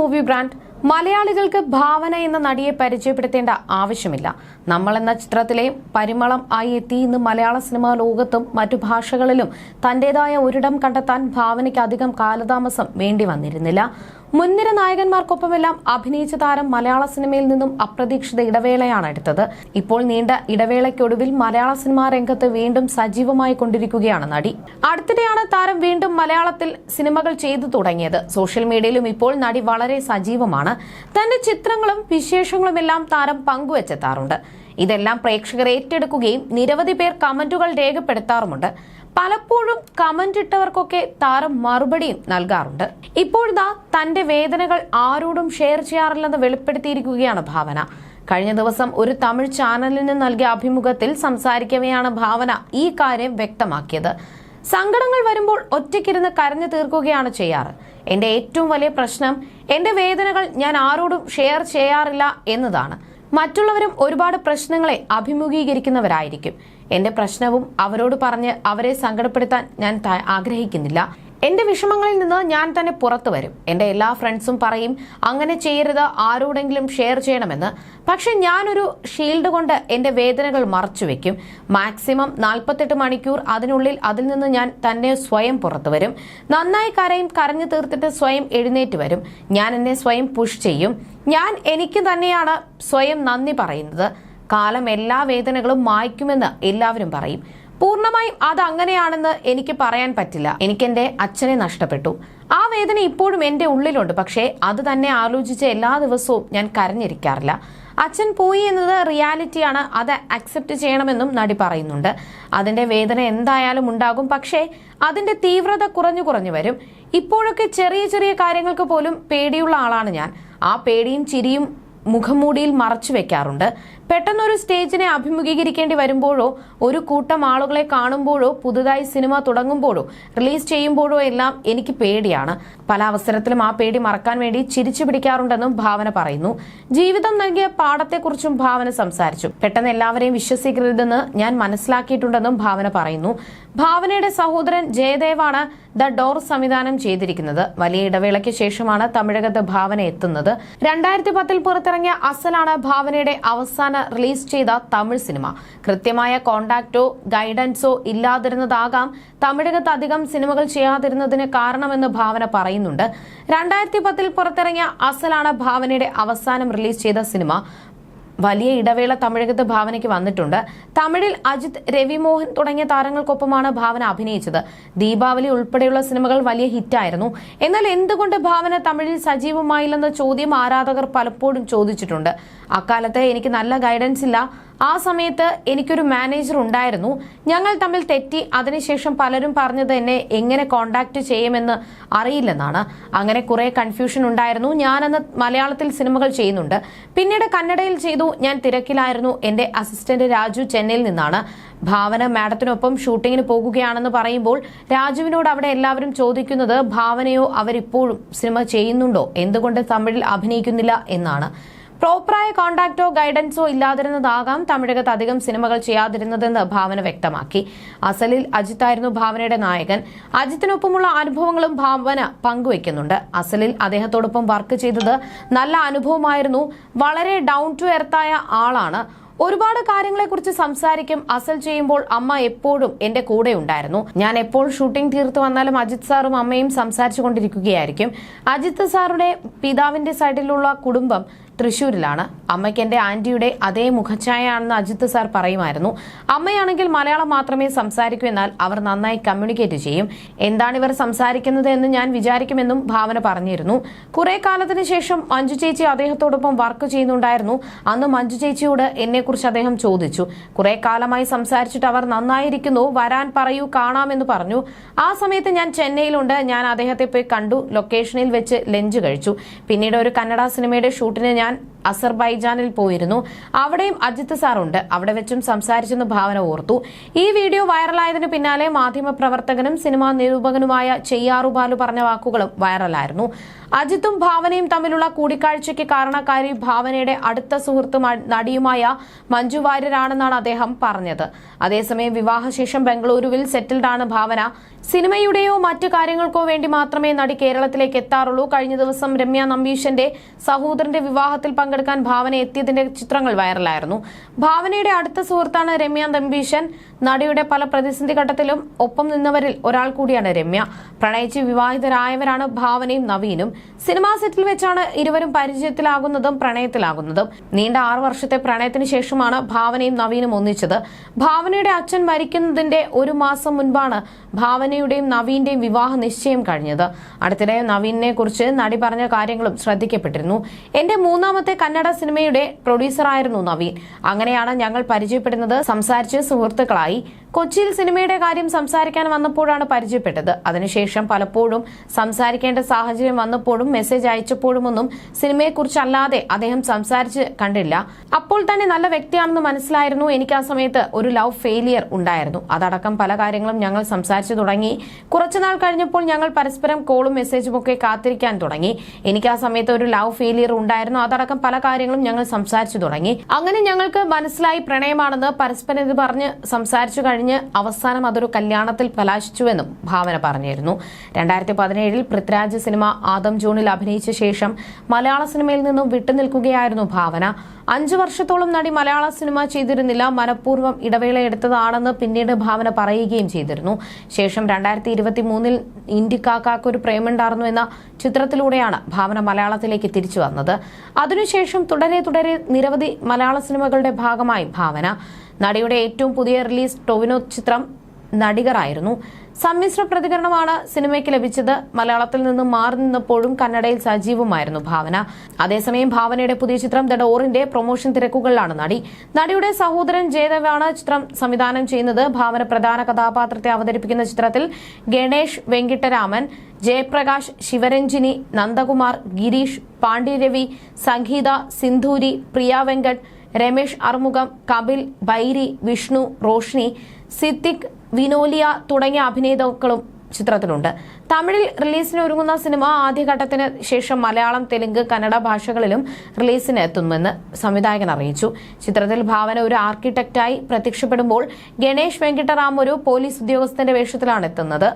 Movie brand മലയാളികൾക്ക് ഭാവന എന്ന നടിയെ പരിചയപ്പെടുത്തേണ്ട ആവശ്യമില്ല. നമ്മൾ എന്ന ചിത്രത്തിലെ പരിമളം ആയി എത്തി ഇന്ന് മലയാള സിനിമാ ലോകത്തും മറ്റു ഭാഷകളിലും തന്റേതായ ഒരിടം കണ്ടെത്താൻ ഭാവനയ്ക്ക് അധികം കാലതാമസം വേണ്ടി വന്നിരുന്നില്ല. മുൻനിര നായകന്മാർക്കൊപ്പമെല്ലാം അഭിനയിച്ച താരം മലയാള സിനിമയിൽ നിന്നും അപ്രതീക്ഷിത ഇടവേളയാണ് എടുത്തത്. ഇപ്പോൾ നീണ്ട ഇടവേളയ്ക്കൊടുവിൽ മലയാള സിനിമാ രംഗത്ത് വീണ്ടും സജീവമായി കൊണ്ടിരിക്കുകയാണ് നടി. അടുത്തിടെയാണ് താരം വീണ്ടും മലയാളത്തിൽ സിനിമകൾ ചെയ്തു തുടങ്ങിയത്. സോഷ്യൽ മീഡിയയിലും ഇപ്പോൾ നടി വളരെ സജീവമാണ്. തന്റെ ചിത്രങ്ങളും വിശേഷങ്ങളും എല്ലാം താരം പങ്കുവച്ചെത്താറുണ്ട്. ഇതെല്ലാം പ്രേക്ഷകർ ഏറ്റെടുക്കുകയും നിരവധി പേർ കമന്റുകൾ രേഖപ്പെടുത്താറുമുണ്ട്. പലപ്പോഴും കമന്റ് ഇട്ടവർക്കൊക്കെ താരം മറുപടിയും നൽകാറുണ്ട്. ഇപ്പോഴിതാ തന്റെ വേദനകൾ ആരോടും ഷെയർ ചെയ്യാറില്ലെന്ന് വെളിപ്പെടുത്തിയിരിക്കുകയാണ് ഭാവന. കഴിഞ്ഞ ദിവസം ഒരു തമിഴ് ചാനലിന് നൽകിയ അഭിമുഖത്തിൽ സംസാരിക്കവെയാണ് ഭാവന ഈ കാര്യം വ്യക്തമാക്കിയത്. സങ്കടങ്ങൾ വരുമ്പോൾ ഒറ്റയ്ക്കിരുന്ന് കരഞ്ഞു തീർക്കുകയാണ് ചെയ്യാറ്. എന്റെ ഏറ്റവും വലിയ പ്രശ്നം എന്റെ വേദനകൾ ഞാൻ ആരോടും ഷെയർ ചെയ്യാറില്ല എന്നതാണ്. മറ്റുള്ളവരും ഒരുപാട് പ്രശ്നങ്ങളെ അഭിമുഖീകരിക്കുന്നവരായിരിക്കും. എന്റെ പ്രശ്നവും അവരോട് പറഞ്ഞ് അവരെ സങ്കടപ്പെടുത്താൻ ഞാൻ ആഗ്രഹിക്കുന്നില്ല. എന്റെ വിഷമങ്ങളിൽ നിന്ന് ഞാൻ തന്നെ പുറത്തു വരും. എന്റെ എല്ലാ ഫ്രണ്ട്സും പറയും അങ്ങനെ ചെയ്യരുത് ആരോടെങ്കിലും ഷെയർ ചെയ്യണമെന്ന്. പക്ഷെ ഞാനൊരു ഷീൽഡ് കൊണ്ട് എന്റെ വേദനകൾ മറച്ചു വെക്കും. മാക്സിമം നാൽപ്പത്തെട്ട് മണിക്കൂർ അതിനുള്ളിൽ അതിൽ നിന്ന് ഞാൻ തന്നെ സ്വയം പുറത്തു വരും. നന്നായി കരയും കരഞ്ഞു തീർത്തിട്ട് സ്വയം എഴുന്നേറ്റ് വരും. ഞാൻ എന്നെ സ്വയം പുഷ് ചെയ്യും. ഞാൻ എനിക്ക് തന്നെയാണ് സ്വയം നന്ദി പറയുന്നത്. കാലം എല്ലാ വേദനകളും മായ്ക്കുമെന്ന് എല്ലാവരും പറയും. പൂർണമായും അത് അങ്ങനെയാണെന്ന് എനിക്ക് പറയാൻ പറ്റില്ല. എനിക്ക് എന്റെ അച്ഛനെ നഷ്ടപ്പെട്ടു. ആ വേദന ഇപ്പോഴും എന്റെ ഉള്ളിലുണ്ട്. പക്ഷേ അത് തന്നെ ആലോചിച്ച് എല്ലാ ദിവസവും ഞാൻ കരഞ്ഞിരിക്കാറില്ല. അച്ഛൻ പോയി എന്നത് റിയാലിറ്റിയാണ്. അത് അക്സെപ്റ്റ് ചെയ്യണമെന്നും നടി പറയുന്നുണ്ട്. അതിന്റെ വേദന എന്തായാലും ഉണ്ടാകും. പക്ഷേ അതിന്റെ തീവ്രത കുറഞ്ഞു കുറഞ്ഞു വരും. ഇപ്പോഴൊക്കെ ചെറിയ ചെറിയ കാര്യങ്ങൾക്ക് പോലും പേടിയുള്ള ആളാണ് ഞാൻ. ആ പേടിയും ചിരിയും മുഖംമൂടിയിൽ മറച്ചു വെക്കാറുണ്ട്. പെട്ടെന്നൊരു സ്റ്റേജിനെ അഭിമുഖീകരിക്കേണ്ടി വരുമ്പോഴോ ഒരു കൂട്ടം ആളുകളെ കാണുമ്പോഴോ പുതുതായി സിനിമ തുടങ്ങുമ്പോഴോ റിലീസ് ചെയ്യുമ്പോഴോ എല്ലാം എനിക്ക് പേടിയാണ്. പല അവസരത്തിലും ആ പേടി മറക്കാൻ വേണ്ടി ചിരിച്ചു പിടിക്കാറുണ്ടെന്നും ഭാവന പറയുന്നു. ജീവിതം നൽകിയ പാഠത്തെക്കുറിച്ചും ഭാവന സംസാരിച്ചു. പെട്ടെന്ന് എല്ലാവരെയും വിശ്വസിക്കരുതെന്ന് ഞാൻ മനസ്സിലാക്കിയിട്ടുണ്ടെന്നും ഭാവന പറയുന്നു. ഭാവനയുടെ സഹോദരൻ ജയദേവാണ് ദ ഡോർ സംവിധാനം ചെയ്തിരിക്കുന്നത്. വലിയ ഇടവേളയ്ക്ക് ശേഷമാണ് തമിഴകത്ത് ഭാവന എത്തുന്നത്. രണ്ടായിരത്തി പത്തിൽ പുറത്തിറങ്ങിയ അസലാണ് ഭാവനയുടെ അവസാന റിലീസ് ചെയ്ത തമിഴ് സിനിമ. കൃത്യമായ കോണ്ടാക്റ്റോ ഗൈഡൻസോ ഇല്ലാതിരുന്നതാകാം തമിഴകത്ത് അധികം സിനിമകൾ ചെയ്യാതിരുന്നതിന് കാരണമെന്ന് ഭാവന പറയുന്നുണ്ട്. രണ്ടായിരത്തി പത്തിൽ പുറത്തിറങ്ങിയ അസലാണ് ഭാവനയുടെ അവസാനം റിലീസ് ചെയ്ത സിനിമ. വലിയ ഇടവേള തമിഴകത്ത് ഭാവനയ്ക്ക് വന്നിട്ടുണ്ട്. തമിഴിൽ അജിത് രവിമോഹൻ തുടങ്ങിയ താരങ്ങൾക്കൊപ്പമാണ് ഭാവന അഭിനയിച്ചത്. ദീപാവലി ഉൾപ്പെടെയുള്ള സിനിമകൾ വലിയ ഹിറ്റായിരുന്നു. എന്നാൽ എന്തുകൊണ്ട് ഭാവന തമിഴിൽ സജീവമായില്ലെന്ന ചോദ്യം ആരാധകർ പലപ്പോഴും ചോദിച്ചിട്ടുണ്ട്. അക്കാലത്ത് എനിക്ക് നല്ല ഗൈഡൻസ് ഇല്ല. ആ സമയത്ത് എനിക്കൊരു മാനേജർ ഉണ്ടായിരുന്നു. ഞങ്ങൾ തമ്മിൽ തെറ്റി അതിനുശേഷം പലരും പറഞ്ഞത് എന്നെ എങ്ങനെ കോണ്ടാക്ട് ചെയ്യുമെന്ന് അറിയില്ലെന്നാണ്. അങ്ങനെ കുറെ കൺഫ്യൂഷൻ ഉണ്ടായിരുന്നു. ഞാനന്ന് മലയാളത്തിൽ സിനിമകൾ ചെയ്യുന്നുണ്ട്. പിന്നീട് കന്നഡയിൽ ചെയ്തു. ഞാൻ തിരക്കിലായിരുന്നു. എന്റെ അസിസ്റ്റന്റ് രാജു ചെന്നൈയിൽ നിന്നാണ്. ഭാവന മാഡത്തിനൊപ്പം ഷൂട്ടിങ്ങിന് പോകുകയാണെന്ന് പറയുമ്പോൾ രാജുവിനോട് അവിടെ എല്ലാവരും ചോദിക്കുന്നത് ഭാവനയോ അവരിപ്പോഴും സിനിമ ചെയ്യുന്നുണ്ടോ? എന്തുകൊണ്ട് തമിഴിൽ അഭിനയിക്കുന്നില്ല എന്നാണ്. പ്രോപ്പറായ കോണ്ടാക്റ്റോ ഗൈഡൻസോ ഇല്ലാതിരുന്നതാകാം തമിഴകത്ത് അധികം സിനിമകൾ ചെയ്യാതിരുന്നതെന്ന് ഭാവന വ്യക്തമാക്കി. അസലിൽ അജിത്തായിരുന്നു ഭാവനയുടെ നായകൻ. അജിത്തിനൊപ്പമുള്ള അനുഭവങ്ങളും ഭാവന പങ്കുവയ്ക്കുന്നുണ്ട്. അസലിൽ അദ്ദേഹത്തോടൊപ്പം വർക്ക് ചെയ്തത് നല്ല അനുഭവമായിരുന്നു. വളരെ ഡൗൺ ടു എർത്തായ ആളാണ്. ഒരുപാട് കാര്യങ്ങളെക്കുറിച്ച് സംസാരിക്കും. അസൽ ചെയ്യുമ്പോൾ അമ്മ എപ്പോഴും എന്റെ കൂടെ ഉണ്ടായിരുന്നു. ഞാൻ എപ്പോൾ ഷൂട്ടിംഗ് തീർത്ത് വന്നാലും അജിത് സാറും അമ്മയും സംസാരിച്ചു കൊണ്ടിരിക്കുകയായിരിക്കും. അജിത് സാറുടെ പിതാവിന്റെ സൈഡിലുള്ള കുടുംബം തൃശ്ശൂരിലാണ് അമ്മയ്ക്ക് എന്റെ ആന്റിയുടെ അതേ മുഖഛായയാണെന്ന് അജിത് സാർ പറയുമായിരുന്നു. അമ്മയാണെങ്കിൽ മലയാളം മാത്രമേ സംസാരിക്കൂ എന്നാൽ അവർ നന്നായി കമ്മ്യൂണിക്കേറ്റ് ചെയ്യും. എന്താണ് ഇവർ സംസാരിക്കുന്നത് എന്ന് ഞാൻ വിചാരിക്കുമെന്നും ഭാവന പറഞ്ഞിരുന്നു. കുറെ കാലത്തിന് ശേഷം മഞ്ജു ചേച്ചി അദ്ദേഹത്തോടൊപ്പം വർക്ക് ചെയ്യുന്നുണ്ടായിരുന്നു. അന്ന് മഞ്ജു ചേച്ചിയോട് എന്നെക്കുറിച്ച് അദ്ദേഹം ചോദിച്ചു. കുറെ കാലമായി സംസാരിച്ചിട്ട് അവർ നന്നായിരിക്കുന്നു വരാൻ പറയൂ കാണാമെന്ന് പറഞ്ഞു. ആ സമയത്ത് ഞാൻ ചെന്നൈയിലുണ്ട്. ഞാൻ അദ്ദേഹത്തെ പോയി കണ്ടു. ലൊക്കേഷനിൽ വെച്ച് ലഞ്ച് കഴിച്ചു. പിന്നീട് ഒരു കന്നഡ സിനിമയുടെ ഷൂട്ടിന് ഞാൻ event അസർബൈജാനിൽ പോയിരുന്നു. അവിടെയും അജിത് സാറുണ്ട് അവിടെ വെച്ചും സംസാരിച്ചെന്ന് ഭാവന ഓർത്തു. ഈ വീഡിയോ വൈറലായതിനു പിന്നാലെ മാധ്യമപ്രവർത്തകനും സിനിമാ നിരൂപകനുമായ ചെയ്യാറു ബാലു പറഞ്ഞ വാക്കുകളും വൈറലായിരുന്നു. അജിത്തും ഭാവനയും തമ്മിലുള്ള കൂടിക്കാഴ്ചയ്ക്ക് കാരണക്കാരി ഭാവനയുടെ അടുത്ത സുഹൃത്തും നടിയുമായ മഞ്ജു വാര്യരാണെന്നാണ് അദ്ദേഹം പറഞ്ഞത്. അതേസമയം വിവാഹശേഷം ബംഗളൂരുവിൽ സെറ്റിൽഡാണ് ഭാവന. സിനിമയുടെയോ മറ്റു കാര്യങ്ങൾക്കോ വേണ്ടി മാത്രമേ നടി കേരളത്തിലേക്ക് എത്താറുള്ളൂ. കഴിഞ്ഞ ദിവസം രമ്യ നമ്പീശന്റെ സഹോദരന്റെ വിവാഹത്തിൽ പങ്കെടുക്കാൻ ഭാവന എത്തിയതിന്റെ ചിത്രങ്ങൾ വൈറലായിരുന്നു. ഭാവനയുടെ അടുത്ത സുഹൃത്താണ് രമ്യ നമ്പീശൻ നടിയുടെ പല പ്രതിസന്ധി ഘട്ടത്തിലും ഒപ്പം നിന്നവരിൽ ഒരാൾ കൂടിയാണ് രമ്യ. പ്രണയിച്ച് വിവാഹിതരായവരാണ് ഭാവനയും നവീനും. സിനിമാ സെറ്റിൽ വെച്ചാണ് ഇരുവരും പരിചയത്തിലാകുന്നതും പ്രണയത്തിലാകുന്നതും. നീണ്ട ആറു വർഷത്തെ പ്രണയത്തിന് ശേഷമാണ് ഭാവനയും നവീനും ഒന്നിച്ചത്. ഭാവനയുടെ അച്ഛൻ മരിക്കുന്നതിന്റെ ഒരു മാസം മുൻപാണ് ഭാവനയുടെയും നവീന്റെയും വിവാഹ നിശ്ചയം കഴിഞ്ഞത്. അടുത്തിടെ നവീനെ കുറിച്ച് നടി പറഞ്ഞ കാര്യങ്ങളും ശ്രദ്ധിക്കപ്പെട്ടിരുന്നു. എന്റെ മൂന്നാമത്തെ കന്നഡ സിനിമയുടെ പ്രൊഡ്യൂസറായിരുന്നു നവീൻ. അങ്ങനെയാണ് ഞങ്ങൾ പരിചയപ്പെടുന്നത്. സംസാരിച്ച് സുഹൃത്തുക്കളായി. കൊച്ചിയിൽ സിനിമയുടെ കാര്യം സംസാരിക്കാൻ വന്നപ്പോഴാണ് പരിചയപ്പെട്ടത്. അതിനുശേഷം പലപ്പോഴും സംസാരിക്കേണ്ട സാഹചര്യം വന്നപ്പോഴും മെസ്സേജ് അയച്ചപ്പോഴുമൊന്നും സിനിമയെക്കുറിച്ചല്ലാതെ അദ്ദേഹം സംസാരിച്ച് കണ്ടില്ല. അപ്പോൾ തന്നെ നല്ല വ്യക്തിയാണെന്ന് മനസ്സിലായിരുന്നു. എനിക്ക് ആ സമയത്ത് ഒരു ലവ് ഫെയിലിയർ ഉണ്ടായിരുന്നു. അതടക്കം പല കാര്യങ്ങളും ഞങ്ങൾ സംസാരിച്ചു തുടങ്ങി. കുറച്ചുനാൾ കഴിഞ്ഞപ്പോൾ ഞങ്ങൾ പരസ്പരം കോളും മെസ്സേജും ഒക്കെ കാത്തിരിക്കാൻ തുടങ്ങി. എനിക്ക് ആ സമയത്ത് ഒരു ലവ് ഫെയിലിയർ ഉണ്ടായിരുന്നു. അതടക്കം പല കാര്യങ്ങളും ഞങ്ങൾ സംസാരിച്ചു തുടങ്ങി. അങ്ങനെ ഞങ്ങൾക്ക് മനസ്സിലായി പ്രണയമാണെന്ന് പരസ്പരം ഇത് പറഞ്ഞ് സംസാരിച്ചു കഴിഞ്ഞ് അവസാനം അതൊരു കല്യാണത്തിൽ കലാശിച്ചുവെന്നും ഭാവന പറഞ്ഞിരുന്നു. രണ്ടായിരത്തി പതിനേഴിൽ പൃഥ്വിരാജ് സിനിമ ആദം ജൂണിൽ അഭിനയിച്ച ശേഷം മലയാള സിനിമയിൽ നിന്നും വിട്ടുനിൽക്കുകയായിരുന്നു ഭാവന. അഞ്ചു വർഷത്തോളം നടി മലയാള സിനിമ ചെയ്തിരുന്നില്ല. മനഃപൂർവം ഇടവേള എടുത്തതാണെന്ന് പിന്നീട് ഭാവന പറയുകയും ചെയ്തിരുന്നു. ശേഷം രണ്ടായിരത്തി ഇരുപത്തി മൂന്നിൽ ഇന്ത്യക്കാക്കാക്ക് ഒരു പ്രേമുണ്ടായിരുന്നു എന്ന ചിത്രത്തിലൂടെയാണ് ഭാവന മലയാളത്തിലേക്ക് തിരിച്ചു വന്നത്. അതിനുശേഷം തുടരെ തുടരെ നിരവധി മലയാള സിനിമകളുടെ ഭാഗമായി ഭാവന. നടിയുടെ ഏറ്റവും പുതിയ റിലീസ് ടൊവിനോ ചിത്രം നടികറായിരുന്നു. സമ്മിശ്ര പ്രതികരണമാണ് സിനിമയ്ക്ക് ലഭിച്ചത്. മലയാളത്തിൽ നിന്നും മാറി നിന്നപ്പോഴും കന്നഡയിൽ സജീവമായിരുന്നു ഭാവന. അതേസമയം ഭാവനയുടെ പുതിയ ചിത്രം ദ ഡോറിന്റെ പ്രൊമോഷൻ തിരക്കുകളിലാണ് നടി. നടിയുടെ സഹോദരൻ ജയദേവാണ് ചിത്രം സംവിധാനം ചെയ്യുന്നത്. ഭാവന പ്രധാന കഥാപാത്രത്തെ അവതരിപ്പിക്കുന്ന ചിത്രത്തിൽ ഗണേഷ് വെങ്കിട്ടരാമൻ ജയപ്രകാശ് ശിവരഞ്ജിനി നന്ദകുമാർ ഗിരീഷ് പാണ്ഡ്യരവി സംഗീത സിന്ധൂരി പ്രിയ വെങ്കട്ട് രമേഷ് അറുമുഖം കപിൽ ബൈരി വിഷ്ണു റോഷ്നി സിദ്ദിഖ് വിനോലിയ തുടങ്ങിയ അഭിനേതാക്കളും ചിത്രത്തിലുണ്ട്. തമിഴിൽ റിലീസിന് ഒരുങ്ങുന്ന സിനിമ ആദ്യഘട്ടത്തിന് ശേഷം മലയാളം തെലുങ്ക് കന്നഡ ഭാഷകളിലും റിലീസിന് എത്തുമെന്ന് സംവിധായകൻ അറിയിച്ചു. ചിത്രത്തിൽ ഭാവന ഒരു ആർക്കിടെക്റ്റായി പ്രത്യക്ഷപ്പെടുമ്പോൾ ഗണേഷ് വെങ്കിട്ടറാം ഒരു പോലീസ് ഉദ്യോഗസ്ഥന്റെ വേഷത്തിലാണ് എത്തുന്നത്.